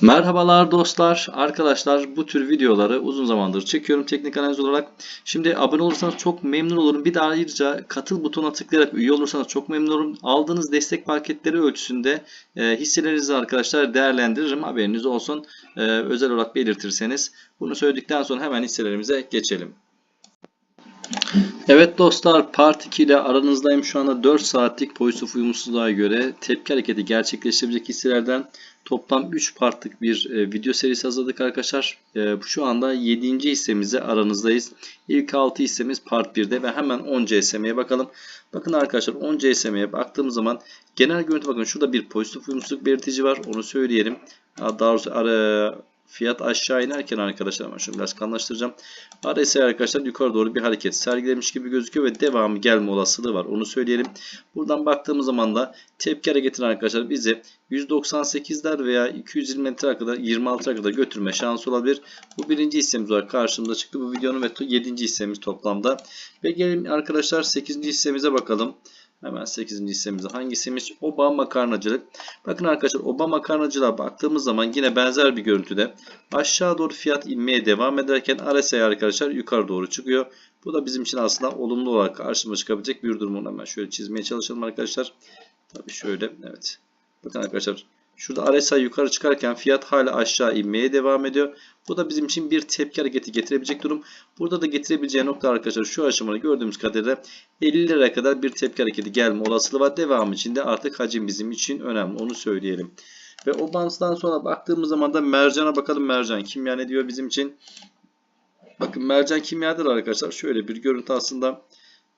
Merhabalar dostlar, arkadaşlar bu tür videoları uzun zamandır çekiyorum teknik analiz olarak. Şimdi abone olursanız çok memnun olurum. Bir de ayrıca katıl butonuna tıklayarak üye olursanız çok memnun olurum. Aldığınız destek paketleri ölçüsünde e, hisselerinizi arkadaşlar değerlendiririm. Haberiniz olsun. E, özel olarak belirtirseniz. Bunu söyledikten sonra hemen hisselerimize geçelim. Evet dostlar Part 2 ile aranızdayım. Şu anda 4 saatlik pozitif uyumsuzluğa göre tepki hareketi gerçekleştirebilecek hisselerden toplam 3 partlık bir e, video serisi hazırladık arkadaşlar. E, şu anda 7. hissemize aranızdayız. İlk 6 hissemiz Part 1'de ve hemen 10 CSM'ye bakalım. Bakın arkadaşlar 10 CSM'ye baktığımız zaman genel görüntü bakın şurada bir pozitif uyumsuzluk belirtici var. Onu söyleyelim. Daha doğrusu ara, fiyat aşağı inerken arkadaşlar ama şunu biraz kanlaştıracağım. RSI arkadaşlar yukarı doğru bir hareket sergilemiş gibi gözüküyor ve devamı gelme olasılığı var. Onu söyleyelim. Buradan baktığımız zaman da tepki hareketini arkadaşlar bizi 198'ler veya 220'lere kadar 26'lara kadar götürme şansı olabilir. Bu birinci hissemiz olarak karşımıza çıktı bu videonun ve 7. hissemiz toplamda. Ve gelin arkadaşlar 8. hissemize bakalım. Hemen 8. hissemiz hangisiymiş? Oba makarnacılık. Bakın arkadaşlar oba makarnacılığa baktığımız zaman yine benzer bir görüntüde aşağı doğru fiyat inmeye devam ederken RSI arkadaşlar yukarı doğru çıkıyor. Bu da bizim için aslında olumlu olarak karşımıza çıkabilecek bir durum. Hemen şöyle çizmeye çalışalım arkadaşlar. Tabii şöyle evet. Bakın arkadaşlar şurada RSI yukarı çıkarken fiyat hala aşağı inmeye devam ediyor. Bu da bizim için bir tepki hareketi getirebilecek durum. Burada da getirebileceği nokta arkadaşlar şu aşamada gördüğümüz kadarıyla 50 lira kadar bir tepki hareketi gelme olasılığı var. Devam içinde artık hacim bizim için önemli onu söyleyelim. Ve o banttan sonra baktığımız zaman da mercana bakalım mercan kimya ne diyor bizim için. Bakın mercan kimyadır arkadaşlar. Şöyle bir görüntü aslında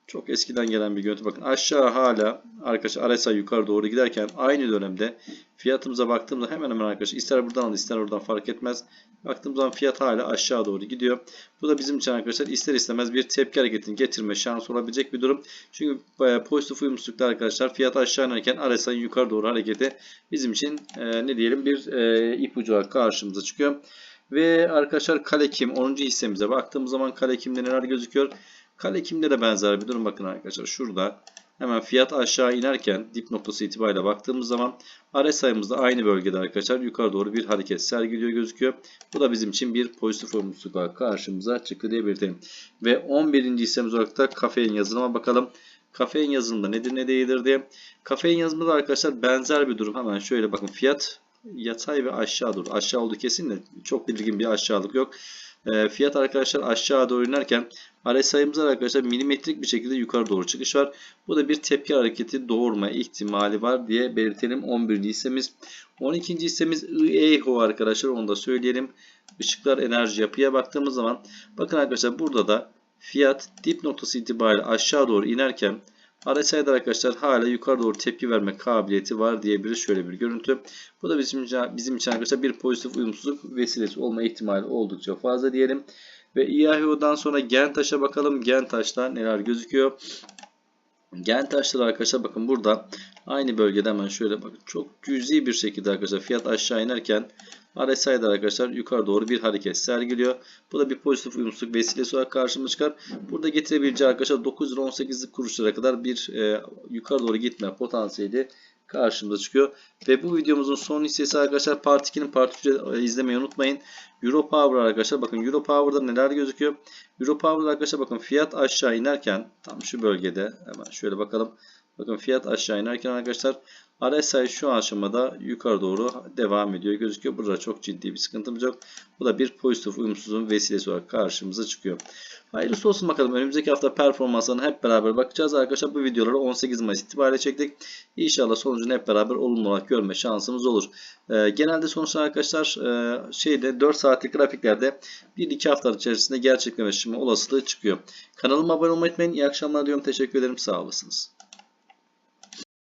çok eskiden gelen bir görüntü. Bakın aşağı hala arkadaşlar RSI yukarı doğru giderken aynı dönemde fiyatımıza baktığımda hemen hemen arkadaşlar ister buradan al ister oradan fark etmez. Baktığımız zaman fiyat hala aşağı doğru gidiyor. Bu da bizim için arkadaşlar ister istemez bir tepki hareketini getirme şansı olabilecek bir durum. Çünkü bayağı pozitif uyumsuzlukta arkadaşlar fiyat aşağı inerken RSI yukarı doğru hareketi bizim için e, ne diyelim bir e, ipucu olarak karşımıza çıkıyor. Ve arkadaşlar Kalekim 10. hissemize baktığımız zaman Kalekim'de neler gözüküyor? Kalekim'de de benzer bir durum bakın arkadaşlar. Şurada hemen fiyat aşağı inerken dip noktası itibariyle baktığımız zaman RSI'mız da aynı bölgede arkadaşlar yukarı doğru bir hareket sergiliyor gözüküyor. Bu da bizim için bir pozitif olumsuzluk olarak karşımıza çıktı diye belirtelim. Ve 11. hissemiz olarak da kafein yazılıma bakalım. Kafein yazılımda nedir ne değildir diye. Kafein yazılımda da arkadaşlar benzer bir durum. Hemen şöyle bakın fiyat yatay ve aşağı doğru. Aşağı olduğu kesin de çok belirgin bir aşağılık yok. E, fiyat arkadaşlar aşağı doğru inerken RSI'mızda arkadaşlar milimetrik bir şekilde yukarı doğru çıkış var. Bu da bir tepki hareketi doğurma ihtimali var diye belirtelim 11. hissemiz. 12. hissemiz IEHO arkadaşlar onu da söyleyelim. Işıklar enerji yapıya baktığımız zaman bakın arkadaşlar burada da fiyat dip noktası itibariyle aşağı doğru inerken RSI'de arkadaşlar hala yukarı doğru tepki verme kabiliyeti var diyebiliriz. Şöyle bir görüntü. Bu da bizim, bizim için arkadaşlar bir pozitif uyumsuzluk vesilesi olma ihtimali oldukça fazla diyelim. Ve IAHO'dan sonra Gentaş'a bakalım. Gentaş'ta neler gözüküyor. Gentaş'ta arkadaşlar bakın burada aynı bölgede hemen şöyle bakın çok cüzi bir şekilde arkadaşlar fiyat aşağı inerken RSI'de arkadaşlar yukarı doğru bir hareket sergiliyor. Bu da bir pozitif uyumsuzluk vesilesi olarak karşımıza çıkar. Burada getirebileceği arkadaşlar 9 lira 18 kuruşlara kadar bir e, yukarı doğru gitme potansiyeli karşımıza çıkıyor. Ve bu videomuzun son hissesi arkadaşlar Part 2'nin Part 3'ü izlemeyi unutmayın. Euro Power arkadaşlar bakın Euro Power'da neler gözüküyor. Euro Power'da arkadaşlar bakın fiyat aşağı inerken tam şu bölgede hemen şöyle bakalım. Bakın fiyat aşağı inerken arkadaşlar RSI şu aşamada yukarı doğru devam ediyor gözüküyor. Burada çok ciddi bir sıkıntımız yok. Bu da bir pozitif uyumsuzluğun vesilesi olarak karşımıza çıkıyor. Hayırlısı olsun bakalım. Önümüzdeki hafta performanslarına hep beraber bakacağız arkadaşlar. Bu videoları 18 Mayıs itibariyle çektik. İnşallah sonucunu hep beraber olumlu olarak görme şansımız olur. Ee, genelde sonuçlar arkadaşlar e, şeyde 4 saatlik grafiklerde 1-2 hafta içerisinde gerçekleşme olasılığı çıkıyor. Kanalıma abone olmayı unutmayın. İyi akşamlar diyorum. Teşekkür ederim. Sağ olasınız.